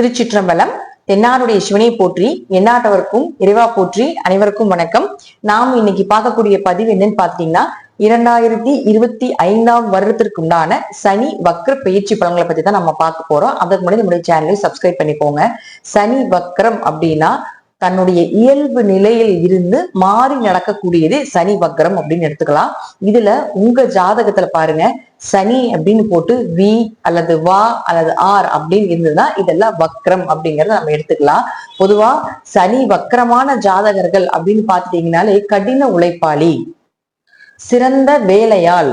திருச்சிற்றம்பலம் தென்னாருடைய சிவனை போற்றி எண்ணாட்டவருக்கும் இறைவா போற்றி அனைவருக்கும் வணக்கம். நாம் இன்னைக்கு பார்க்கக்கூடிய பதிவு என்னன்னு பாத்தீங்கன்னா இரண்டாயிரத்தி இருபத்தி ஐந்தாம் வருடத்திற்கு உண்டான சனி வக்ர பயிற்சி பலன்களை பத்தி தான் நம்ம பார்க்க போறோம். அதற்கு முன்னாடி நம்முடைய சேனலை சப்ஸ்கிரைப் பண்ணிக்கோங்க. சனி வக்ரம் அப்படின்னா தன்னுடைய இயல்பு நிலையில் இருந்து மாறி நடக்கக்கூடியது சனி வக்ரம் அப்படின்னு எடுத்துக்கலாம். இதுல உங்க ஜாதகத்துல பாருங்க சனி அப்படின்னு போட்டு வி அல்லது வா அல்லது ஆர் அப்படின்னு இருந்ததுன்னா இதெல்லாம் வக்ரம் அப்படிங்கறத நம்ம எடுத்துக்கலாம். பொதுவா சனி வக்ரமான ஜாதகர்கள் அப்படின்னு பாத்துட்டீங்கனாலே கடின உழைப்பாளி சிறந்த வேலையாள்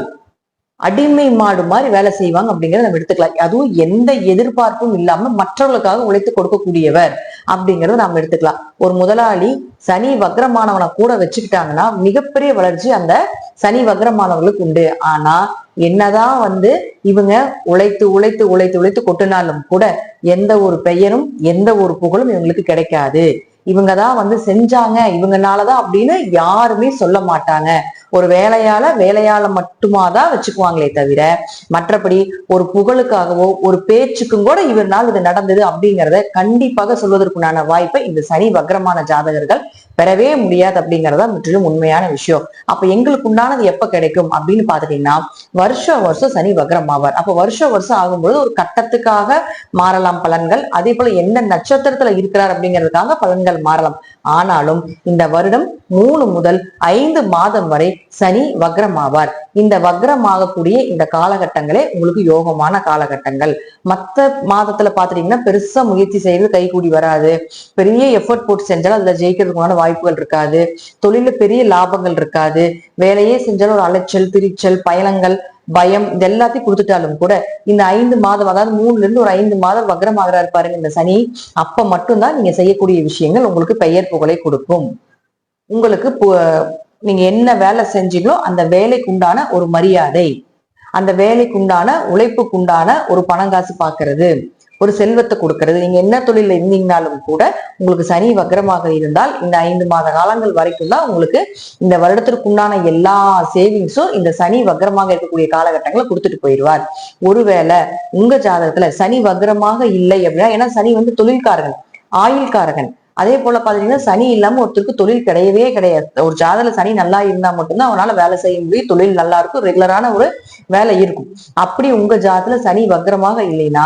அடிமை மாடு மாதிரி வேலை செய்வாங்க அப்படிங்கறத நம்ம எடுத்துக்கலாம். அதுவும் எந்த எதிர்பார்ப்பும் இல்லாம மற்றவர்களுக்காக உழைத்து கொடுக்கக்கூடியவர் அப்படிங்கறத நாம எடுத்துக்கலாம். ஒரு முதலாளி சனி வக்ரமானவனை கூட வச்சுக்கிட்டாங்கன்னா மிகப்பெரிய வளர்ச்சி அந்த சனி வக்ரமானவர்களுக்கு உண்டு. ஆனா என்னதான் வந்து இவங்க உழைத்து உழைத்து உழைத்து உழைத்து கொட்டினாலும் கூட எந்த ஒரு பெயரும் எந்த ஒரு புகழும் இவங்களுக்கு கிடைக்காது. இவங்க தான் வந்து செஞ்சாங்க. இவங்கனாலதான் அப்படின்னு யாருமே சொல்ல மாட்டாங்க. ஒரு வேலையால வேலையால மட்டுமா தான் வச்சுக்குவாங்களே தவிர மற்றபடி ஒரு புகழுக்காகவோ ஒரு பேச்சுக்கும் கூட இவர்னால் இது நடந்தது அப்படிங்கிறத கண்டிப்பாக சொல்வதற்குண்டான வாய்ப்பை இந்த சனி வக்ரமான ஜாதகர்கள் பெறவே முடியாது அப்படிங்கறத முற்றிலும் உண்மையான விஷயம். அப்ப எங்களுக்கு உண்டானது எப்ப கிடைக்கும் அப்படின்னு பாத்துட்டீங்கன்னா வருஷம் வருஷம் சனி வக்ரம் ஆவார். அப்ப வருஷம் வருஷம் ஆகும்போது ஒரு கட்டத்துக்காக மாறலாம் பலன்கள். அதே போல எந்த நட்சத்திரத்துல இருக்கிறார் அப்படிங்கிறதுக்காக பலன்கள் மாறலாம். ஆனாலும் இந்த வருடம் மூணு முதல் ஐந்து மாதம் வரை சனி வக்ரம் ஆவார். இந்த வக்ரமாகக்கூடிய இந்த காலகட்டங்களே உங்களுக்கு யோகமான காலகட்டங்கள். மற்ற மாதத்துல பாத்துட்டீங்கன்னா பெருசா முயற்சி செய்யறது கைகூடி வராது. பெரிய எஃபர்ட் போட்டு செஞ்சாலும் அதுல ஜெயிக்கிறதுக்கான வாய்ப்புகள் இருக்காது. தொழில பெரிய லாபங்கள் இருக்காது. வேலையே செஞ்சாலும் ஒரு அலைச்சல் திரிச்சல் பயணங்கள் பயம் இது எல்லாத்தையும் கொடுத்துட்டாலும் கூட இந்த ஐந்து மாதம் அதாவது மூணுல இருந்து ஒரு ஐந்து மாதம் வக்ரமாகிறாரு பாருங்க இந்த சனி. அப்ப மட்டும்தான் நீங்க செய்யக்கூடிய விஷயங்கள் உங்களுக்கு பெயர் புகழை கொடுக்கும். உங்களுக்கு பு- நீங்க என்ன வேலை செஞ்சீங்களோ அந்த வேலைக்கு உண்டான ஒரு மரியாதை. அந்த வேலைக்கு உண்டான உழைப்புக்கு உண்டான ஒரு பணங்காசு பாக்குறது. ஒரு செல்வத்தை கொடுக்கறது. நீங்க என்ன தொழில இருந்தீங்கனாலும் கூட உங்களுக்கு சனி வக்ரமாக இருந்தால் இந்த ஐந்து மாத காலங்கள் வரைக்கும் தான் உங்களுக்கு இந்த வருடத்திற்கு உண்டான எல்லா சேவிங்ஸும் இந்த சனி வக்ரமாக இருக்கக்கூடிய காலகட்டங்களை கொடுத்துட்டு போயிடுவார். ஒருவேளை உங்க ஜாதகத்துல சனி வக்ரமாக இல்லை அப்படின்னா ஏன்னா சனி வந்து தொழில்காரகன் ஆயுள்காரகன். அதே போல பாத்தீங்கன்னா சனி இல்லாம ஒருத்தருக்கு தொழில் கிடையவே கிடையாது. ஒரு ஜாதகத்துல சனி நல்லா இருந்தா மட்டும்தான் அவனால வேலை செய்ய முடியும். தொழில் நல்லா இருக்கும். ரெகுலரான ஒரு வேலை இருக்கும். அப்படி உங்க ஜாதத்துல சனி வக்ரமாக இல்லைன்னா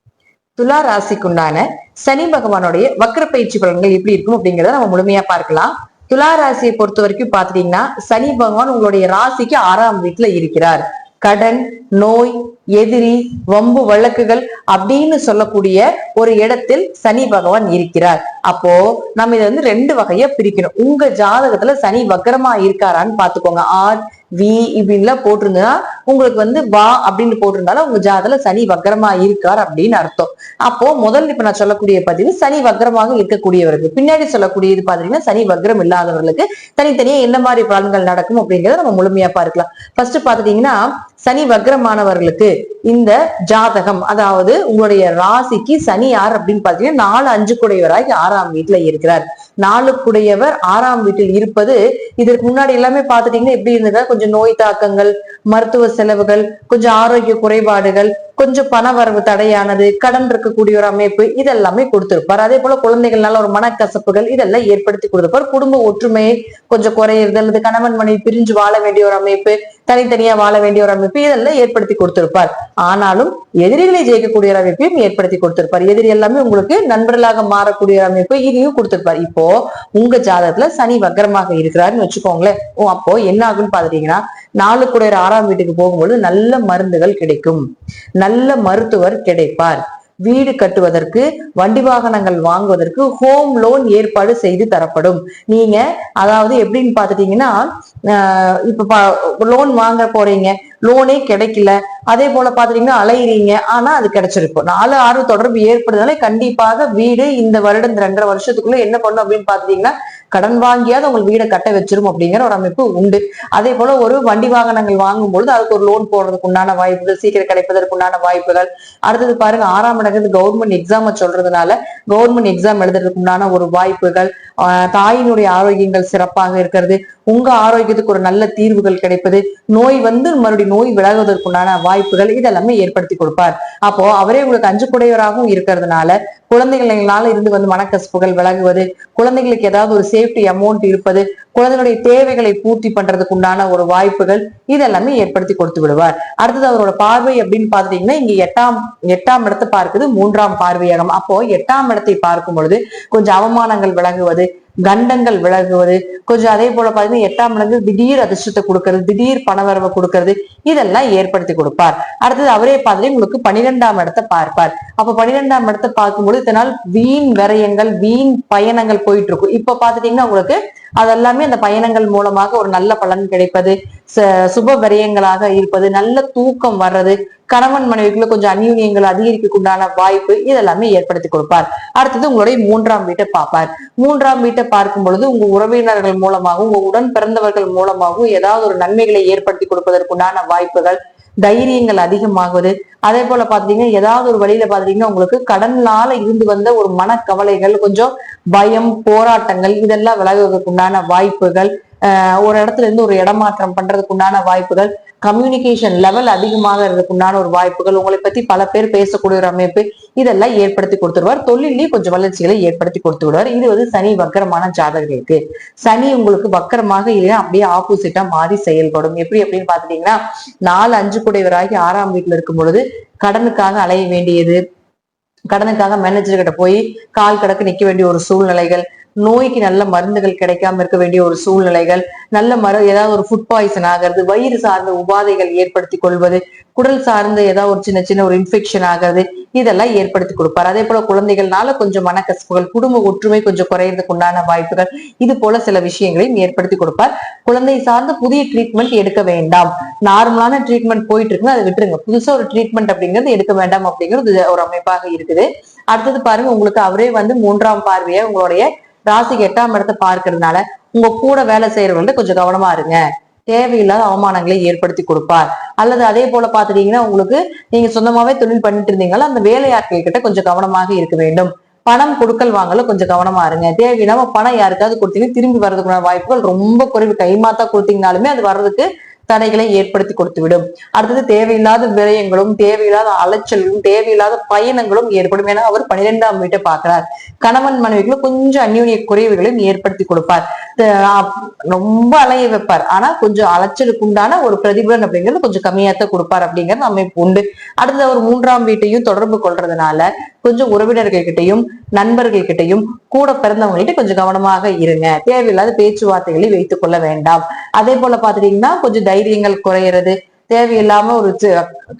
துலா ராசிக்குண்டான சனி பகவானுடைய வக்கர பயிற்சி பலன்கள் எப்படி இருக்கும் அப்படிங்கறத நம்ம முழுமையா பார்க்கலாம். துலா ராசியை பொறுத்த வரைக்கும் பாத்துட்டீங்கன்னா சனி பகவான் உங்களுடைய ராசிக்கு ஆறாம் வீட்டுல இருக்கிறார். கடன் நோய் எதிரி வம்பு வழக்குகள் அப்படின்னு சொல்லக்கூடிய ஒரு இடத்தில் சனி பகவான் இருக்கிறார். அப்போ நம்ம இதை வந்து ரெண்டு வகையா பிரிக்கணும். உங்க ஜாதகத்துல சனி வக்கரமா இருக்காரான்னு பாத்துக்கோங்க ஆர் வி இப்படின்லாம் போட்டிருந்தா உங்களுக்கு வந்து வா அப்படின்னு போட்டிருந்தாலும் உங்க ஜாதகத்துல சனி வக்கரமா இருக்கார் அப்படின்னு அர்த்தம். அப்போ முதல்ல இப்ப நான் சொல்லக்கூடிய பதிவு சனி வக்கரமாக இருக்கக்கூடியவருக்கு. பின்னாடி சொல்லக்கூடியது பாத்தீங்கன்னா சனி வக்ரம் இல்லாதவர்களுக்கு தனித்தனியா என்ன மாதிரி பலன்கள் நடக்கும் அப்படிங்கறத நம்ம முழுமையா பார்க்கலாம். ஃபர்ஸ்ட் பாத்துட்டீங்கன்னா சனி வக்ரமானவர்களுக்கு இந்த ஜாதகம் அதாவது உங்களுடைய ராசிக்கு சனி யார் அப்படின்னு பாத்தீங்கன்னா நாலு அஞ்சு குடையவராக ஆறாம் வீட்டுல இருக்கிறார். நாலு குடையவர் ஆறாம் வீட்டில் இருப்பது இதற்கு முன்னாடி எல்லாமே பாத்துட்டீங்கன்னா எப்படி இருந்ததா? கொஞ்சம் நோய் தாக்கங்கள் மருத்துவ செலவுகள் கொஞ்சம் ஆரோக்கிய குறைபாடுகள் கொஞ்சம் பண வரவு தடையானது கடன் இருக்கக்கூடிய ஒரு அமைப்பு இதெல்லாமே கொடுத்திருப்பார். அதே போல குழந்தைகள்னால ஒரு மனக்கசப்புகள் இதெல்லாம் ஏற்படுத்தி கொடுத்திருப்பார். குடும்ப ஒற்றுமையை கொஞ்சம் குறையிறது அல்லது கணவன் மனைவி பிரிஞ்சு வாழ வேண்டிய ஒரு அமைப்பு தனித்தனியா வாழ வேண்டிய ஒரு அமைப்பு இதெல்லாம் ஏற்படுத்தி கொடுத்திருப்பார். ஆனாலும் எதிரிகளை ஜெயிக்கக்கூடிய ஒரு அமைப்பையும் ஏற்படுத்தி கொடுத்திருப்பார். எதிரி எல்லாமே உங்களுக்கு நண்பர்களாக மாறக்கூடிய ஒரு அமைப்பு இதையும் கொடுத்திருப்பார். இப்போ உங்க ஜாதகத்துல சனி வக்கரமாக இருக்கிறாருன்னு வச்சுக்கோங்களேன். அப்போ என்ன ஆகுன்னு பாத்துட்டீங்கன்னா நாலு கூட ஆறாம் வீட்டுக்கு போகும்போது நல்ல மருந்துகள் கிடைக்கும். நல்ல மருத்துவர் கிடைப்பார். வீடு கட்டுவதற்கு வண்டி வாகனங்கள் வாங்குவதற்கு ஹோம் லோன் ஏற்பாடு செய்து தரப்படும். நீங்க அதாவது எப்படின்னு பாத்துட்டீங்கன்னா ஆஹ் இப்ப லோன் வாங்க போறீங்க லோனே கிடைக்கல அதே போல பாத்துட்டீங்கன்னா அலையிறீங்க ஆனா அது கிடைச்சிருக்கும். நாலு ஆறு தொடர்பு ஏற்படுறதுனால கண்டிப்பாக வீடு இந்த வருடம் இந்த ரெண்டரை வருஷத்துக்குள்ள என்ன பண்ணும் அப்படின்னு பாத்தீங்கன்னா கடன் வாங்கியாவது உங்கள் வீடை கட்ட வச்சிரும் அப்படிங்கிற ஒரு அமைப்பு உண்டு. அதே போல ஒரு வண்டி வாகனங்கள் வாங்கும் பொழுது அதுக்கு ஒரு லோன் போடுறதுக்கு உண்டான வாய்ப்புகள் சீக்கிரம் கிடைப்பதற்கு உண்டான வாய்ப்புகள். அடுத்தது பாருங்க ஆறாம் இடங்கிறது கவர்மெண்ட் எக்ஸாம் சொல்றதுனால கவர்மெண்ட் எக்ஸாம் எழுதுறதுக்கு உண்டான ஒரு வாய்ப்புகள். தாயினுடைய ஆரோக்கியங்கள் சிறப்பாக இருக்கிறது. உங்க ஆரோக்கியத்துக்கு ஒரு நல்ல தீர்வுகள் கிடைப்பது. நோய் வந்து மறுபடியும் நோய் விலகுவதற்குண்டான வாய்ப்புகள் இதெல்லாமே ஏற்படுத்தி கொடுப்பார். அப்போ அவரே உங்களுக்கு அஞ்சு குடையவராகவும் இருக்கிறதுனால குழந்தைகளால இருந்து வந்து மனக்கசப்புகள் விலகுவது குழந்தைகளுக்கு ஏதாவது ஒரு சேஃப்டி அமௌண்ட் இருப்பது குழந்தைகளுடைய தேவைகளை பூர்த்தி பண்றதுக்கு உண்டான ஒரு வாய்ப்புகள் இதெல்லாமே ஏற்படுத்தி கொடுத்து விடுவார். அடுத்தது அவரோட பார்வை அப்படின்னு பாத்தீங்கன்னா இங்க எட்டாம் எட்டாம் இடத்தை பார்க்குது மூன்றாம் பார்வையகம். அப்போ எட்டாம் இடத்தை பார்க்கும் பொழுது கொஞ்சம் அவமானங்கள் விளங்குவது கண்டங்கள் விலகுவது கொஞ்சம் அதே போல பாத்தீங்கன்னா எட்டாம் இடங்கு திடீர் அதிர்ஷ்டத்தை கொடுக்கறது திடீர் பணவரவை கொடுக்கறது இதெல்லாம் ஏற்படுத்தி கொடுப்பார். அடுத்தது அவரே பார்த்துட்டு உங்களுக்கு பன்னிரெண்டாம் இடத்தை பார்ப்பார். அப்ப பன்னிரெண்டாம் இடத்தை பார்க்கும்போது இதனால் வீண் விரயங்கள் வீண் பயணங்கள் போயிட்டு இருக்கும். இப்ப பாத்துட்டீங்கன்னா உங்களுக்கு அதெல்லாமே அந்த பயணங்கள் மூலமாக ஒரு நல்ல பலன் கிடைப்பது சுப விரயங்களாக இருப்பது நல்ல தூக்கம் வர்றது கணவன் மனைவிக்குள்ள கொஞ்சம் அந்யூன்யங்கள் அதிகரிக்கக்குண்டான வாய்ப்பு இதெல்லாமே ஏற்படுத்தி கொடுப்பார். அடுத்தது உங்களுடைய மூன்றாம் வீட்டை பார்ப்பார். மூன்றாம் வீட்டை பார்க்கும் பொழுது உங்க உறவினர்கள் மூலமாகவும் உங்க உடன் பிறந்தவர்கள் மூலமாகவும் ஏதாவது ஒரு நன்மைகளை ஏற்படுத்தி கொடுப்பதற்குண்டான வாய்ப்புகள் தைரியங்கள் அதிகமாகுது. அதே போல பாத்தீங்கன்னா ஏதாவது ஒரு வழியில பாத்தீங்கன்னா உங்களுக்கு கடனால இருந்து வந்த ஒரு மனக்கவலைகள் கொஞ்சம் பயம் போராட்டங்கள் இதெல்லாம் விலகுவதற்கு உண்டான வாய்ப்புகள் ஒரு இடத்துல இருந்து ஒரு இடமாற்றம் பண்றதுக்கு உண்டான வாய்ப்புகள் கம்யூனிகேஷன் லெவல் அதிகமாக இருக்கிறதுக்கு உண்டான ஒரு வாய்ப்புகள் உங்களை பத்தி பல பேர் பேசக்கூடிய ஒரு அமைப்பு இதெல்லாம் ஏற்படுத்தி கொடுத்துருவார் தொழிலையும் கொஞ்சம் வளர்ச்சிகளை ஏற்படுத்தி கொடுத்து விடுவார் இது வந்து சனி வக்கரமான ஜாதகர்களுக்கு. சனி உங்களுக்கு வக்கரமாக இல்லையா அப்படியே ஆப்போசிட்டா மாறி செயல்படும். எப்படி அப்படின்னு பாத்துட்டீங்கன்னா நாலு அஞ்சு குடைவராகி ஆறாம் வீட்டுல இருக்கும் பொழுது கடனுக்காக அலைய வேண்டியது கடனுக்காக மேனேஜர்கிட்ட போய் கால் கடக்கு நிக்க வேண்டிய ஒரு சூழ்நிலைகள் நோய்க்கு நல்ல மருந்துகள் கிடைக்காம இருக்க வேண்டிய ஒரு சூழ்நிலைகள் நல்ல மரு ஏதாவது ஒரு ஃபுட் பாய்சன் ஆகிறது வயிறு சார்ந்த உபாதைகள் ஏற்படுத்தி கொள்வது குடல் சார்ந்த ஏதாவது ஒரு சின்ன சின்ன ஒரு இன்ஃபெக்ஷன் ஆகிறது இதெல்லாம் ஏற்படுத்தி கொடுப்பார். அதே போல குழந்தைகள்னால கொஞ்சம் மனக்கசப்புகள் குடும்ப ஒற்றுமை கொஞ்சம் குறையறதுக்கு உண்டான வாய்ப்புகள் இது போல சில விஷயங்களையும் ஏற்படுத்தி கொடுப்பார். குழந்தை சார்ந்த புதிய ட்ரீட்மெண்ட் எடுக்க வேண்டாம். நார்மலான ட்ரீட்மெண்ட் போயிட்டு இருக்குன்னு அதை விட்டுருங்க. புதுசா ஒரு ட்ரீட்மெண்ட் அப்படிங்கிறது எடுக்க வேண்டாம் அப்படிங்கிறது ஒரு அமைப்பாக இருக்குது. அடுத்தது பாருங்க உங்களுக்கு அவரே வந்து மூன்றாம் பார்வையை உங்களுடைய ராசிக்கு எட்டாம் இடத்தை பார்க்கறதுனால உங்க கூட வேலை செய்யறவங்கள்ட்ட கொஞ்சம் கவனமா இருங்க. தேவையில்லாத அவமானங்களை ஏற்படுத்தி கொடுப்பார். அல்லது அதே போல பாத்துட்டீங்கன்னா உங்களுக்கு நீங்க சொந்தமாவே தொழில் பண்ணிட்டு இருந்தீங்களா அந்த வேலையாட்கள் கிட்ட கொஞ்சம் கவனமாக இருக்க வேண்டும். பணம் கொடுக்கல் வாங்கல கொஞ்சம் கவனமா இருங்க. தேவையில்லாம பணம் யாருக்காவது கொடுத்தீங்கன்னா திரும்பி வர்றதுக்குள்ள வாய்ப்புகள் ரொம்ப குறைவு. கைமாத்தா கொடுத்தீங்கனாலுமே அது வர்றதுக்கு தடைகளை ஏற்படுத்தி கொடுத்து விடும் அடுத்தது தேவையில்லாத விரயங்களும் தேவையில்லாத அலைச்சலும் தேவையில்லாத பயணங்களும் ஏற்படும் என அவர் பன்னிரெண்டாம் வீட்டை பார்க்கிறார். கணவன் மனைவிக்குள்ள கொஞ்சம் அந்யூனிய குறைவுகளையும் ஏற்படுத்தி கொடுப்பார். ரொம்ப அலைய வைப்பார். ஆனா கொஞ்சம் அலைச்சலுக்கு உண்டான ஒரு பிரதிபலன் அப்படிங்கிறது கொஞ்சம் கம்மியாத்தான் கொடுப்பார் அப்படிங்கிறது அமைப்பு உண்டு. அடுத்தது அவர் மூன்றாம் வீட்டையும் தொடர்பு கொள்றதுனால கொஞ்சம் உறவினர்கள் கிட்டையும் நண்பர்கள் கிட்டையும் கூட பிறந்தவங்ககிட்ட கொஞ்சம் கவனமாக இருங்க. தேவையில்லாத பேச்சுவார்த்தைகளை வைத்துக் கொள்ள வேண்டாம். அதே போல பாத்துட்டீங்கன்னா கொஞ்சம் தைரியங்கள் குறையிறது தேவையில்லாம ஒரு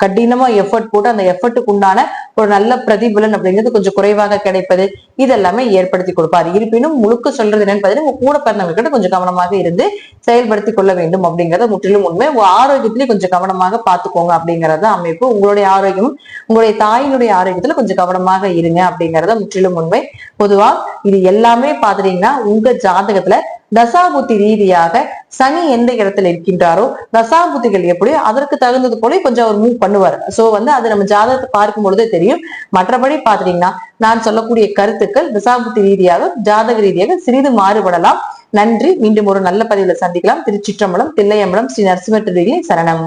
கடினமா எஃபர்ட் போட்டு அந்த எஃபர்ட்டுக்கு உண்டான ஒரு நல்ல பிரதிபலன் அப்படிங்கிறது கொஞ்சம் குறைவாக கிடைப்பது இதெல்லாமே ஏற்படுத்தி கொடுப்பார். இருப்பினும் முழுக்க சொல்றது என்னன்னு பாத்தீங்கன்னா உங்க கூட பிறந்தவங்க கிட்ட கொஞ்சம் கவனமாக இருந்து செயல்படுத்தி கொள்ள வேண்டும் அப்படிங்கறத முற்றிலும் உண்மை. உங்க ஆரோக்கியத்திலேயே கொஞ்சம் கவனமாக பார்த்துக்கோங்க அப்படிங்கறத அமைப்பு. உங்களுடைய ஆரோக்கியம் உங்களுடைய தாயினுடைய ஆரோக்கியத்துல கொஞ்சம் கவனமாக இருங்க அப்படிங்கறத முற்றிலும் உண்மை. பொதுவா இது எல்லாமே பாத்துட்டீங்கன்னா உங்க ஜாதகத்துல தசாபுத்தி ரீதியாக சனி எந்த இடத்துல இருக்கின்றாரோ தசாபுத்திகள் எப்படியோ அதற்கு தகுந்தது போல கொஞ்சம் அவர் மூவ் பண்ணுவார். சோ வந்து அது நம்ம ஜாதகத்தை பார்க்கும் பொழுதே தெரியும். மற்றபடி பாத்துட்டீங்கன்னா நான் சொல்லக்கூடிய கருத்துக்கள் தசாபுத்தி ரீதியாக ஜாதக ரீதியாக சிறிது மாறுபடலாம். நன்றி. மீண்டும் ஒரு நல்ல பதிவுல சந்திக்கலாம். திருச்சிற்றம்பலம் தில்லையம்பலம் ஸ்ரீ நரசிம்ம திருவிழி சரணம்.